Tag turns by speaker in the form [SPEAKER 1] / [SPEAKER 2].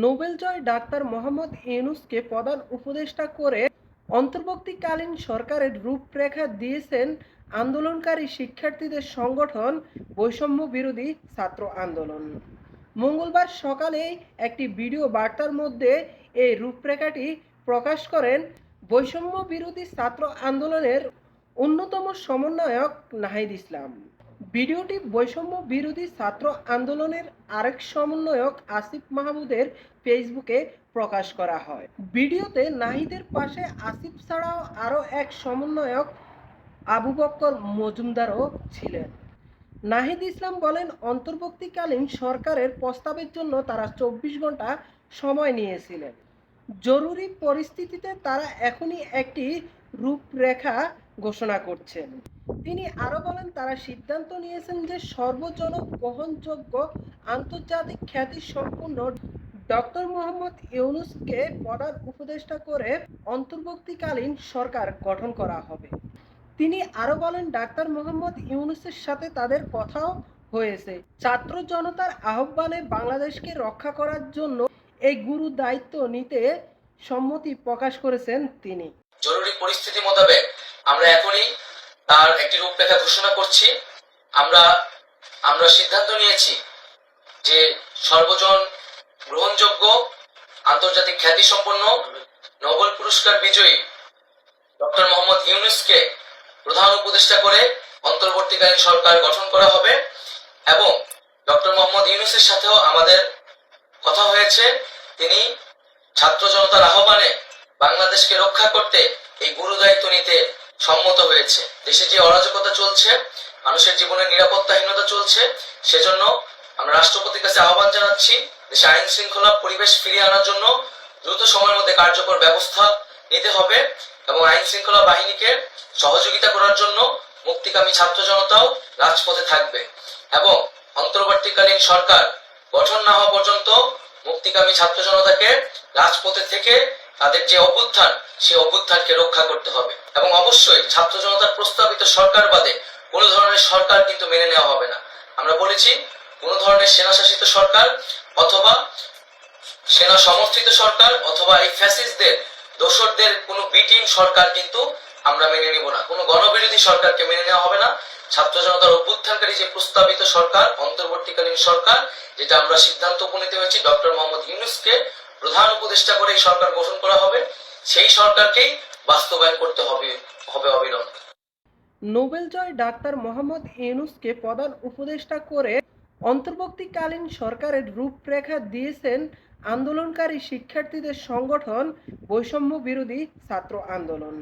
[SPEAKER 1] Nobel জয় doctor Mohammad ইউনুসকে প্রধান উপদেষ্টা করে অন্তর্বর্তীকালীন সরকারের রূপরেখা দিয়েছেন আন্দোলনকারী শিক্ষার্থীদের সংগঠন বৈষম্য বিরোধী ছাত্র আন্দোলন। মঙ্গলবার সকালে একটি ভিডিও বার্তার মধ্যে এই রূপরেখাটি প্রকাশ করেন বৈষম্য বিরোধী ছাত্র আন্দোলনের অন্যতম সমন্বয়ক নাহিদ ইসলাম। ভিডিওটি বৈষম্য বিরোধী ছাত্র আন্দোলনের আরেক সমন্বয়ক আসিফ মাহমুদের ফেসবুকে প্রকাশ করা হয়। ভিডিওতে নাহিদের পাশে আসিফ ছাড়াও আরও এক সমন্বয়ক আবু বক্কর মজুমদারও ছিলেন। নাহিদ ইসলাম বলেন, অন্তর্বর্তীকালীন সরকারের প্রস্তাবের জন্য তারা চব্বিশ ঘণ্টা সময় নিয়েছিলেন। জরুরি পরিস্থিতিতে তারা এখনই একটি রূপরেখা ঘোষণা করছেন। তিনি আরও বলেন, তারা সিদ্ধান্ত নিয়েছেন যে সর্বজন গ্রহণযোগ্য আন্তর্জাতিক খ্যাতি সম্পূর্ণ ডক্টর মোহাম্মদ ইউনুসকে প্রধান উপদেষ্টা করে অন্তর্বর্তীকালীন সরকার গঠন করা হবে। তিনি আরও বলেন, ডাক্তার মোহাম্মদ ইউনুসের সাথে তাদের কথাও হয়েছে। ছাত্র জনতার আহ্বানে বাংলাদেশকে রক্ষা করার জন্য এই গুরু দায়িত্ব নিতে সম্মতি প্রকাশ করেছেন তিনি।
[SPEAKER 2] জরুরি পরিস্থিতি মোতাবেক আমরা এখনই তার একটি রূপরেখা ঘোষণা করছি। আমরা আমরা সিদ্ধান্ত নিয়েছি যে সর্বজন গ্রহণযোগ্য, আন্তর্জাতিক খ্যাতি সম্পন্ন নোবেল পুরস্কার বিজয়ী ডক্টর মোহাম্মদ ইউনুসকে প্রধান উপদেষ্টা করে অন্তর্বর্তীকালীন সরকার গঠন করা হবে এবং ডক্টর মোহাম্মদ ইউনুসের সাথেও আমাদের কথা হয়েছে। তিনি ছাত্র জনতার আহ্বানে বাংলাদেশকে রক্ষা করতে এই গুরু দায়িত্ব নিতে সম্মত হয়েছে। দেশে যে অরাজকতা চলছে, মানুষের জীবনের নিরাপত্তাহীনতা চলছে, সেজন্য আমরা রাষ্ট্রপতির কাছে আহ্বান জানাচ্ছি, দেশে আইন শৃঙ্খলা পরিবেশ ফিরিয়ে আনার জন্য দ্রুত সময়ের মধ্যে কার্যকর ব্যবস্থা নিতে হবে এবং আইন শৃঙ্খলা বাহিনীকে সহযোগিতা করার জন্য মুক্তিকামী ছাত্র জনতাও রাজপথে থাকবে এবং অন্তর্বর্তীকালীন সরকার গঠন না হওয়া পর্যন্ত মুক্তিকামী ছাত্র জনতাকে রাজপথে থেকে তাদের যে অভ্যুত্থান, সেই অভ্যুত্থানকে রক্ষা করতে হবে। এবং অবশ্যই ছাত্র জনতার প্রস্তাবিত সরকার বাদে কোনো ধরনের সরকার কিন্তু মেনে নেওয়া হবে না। আমরা বলেছি, কোনো ধরনের সেনা শাসিত সরকার অথবা সেনা সমর্থিত সরকার অথবা এই ফ্যাসিস্টদের, দোসরদের কোনো বিটিম সরকার কিন্তু আমরা মেনে নিব না। কোনো গণবিরোধী সরকারকে মেনে নেওয়া হবে না। ছাত্র জনতার অভ্যুত্থানকারী যে প্রস্তাবিত সরকার, অন্তর্বর্তীকালীন সরকার, যেটা আমরা সিদ্ধান্ত উপনীত হয়েছি ডক্টর মোহাম্মদ ইউনুসকে প্রধান উপদেষ্টা করে এই সরকার গঠন করা হবে, সেই সরকারকেই বাস্তবায়ন করতে হবে হবে অবিলম্বে।
[SPEAKER 1] নোবেল জয় ডাক্তার মোহাম্মদ ইউনুসকে প্রধান উপদেষ্টা করে অন্তর্বর্তীকালীন সরকারের রূপরেখা দিয়েছেন আন্দোলনকারী শিক্ষার্থীদের সংগঠন বৈষম্য বিরোধী ছাত্র আন্দোলন।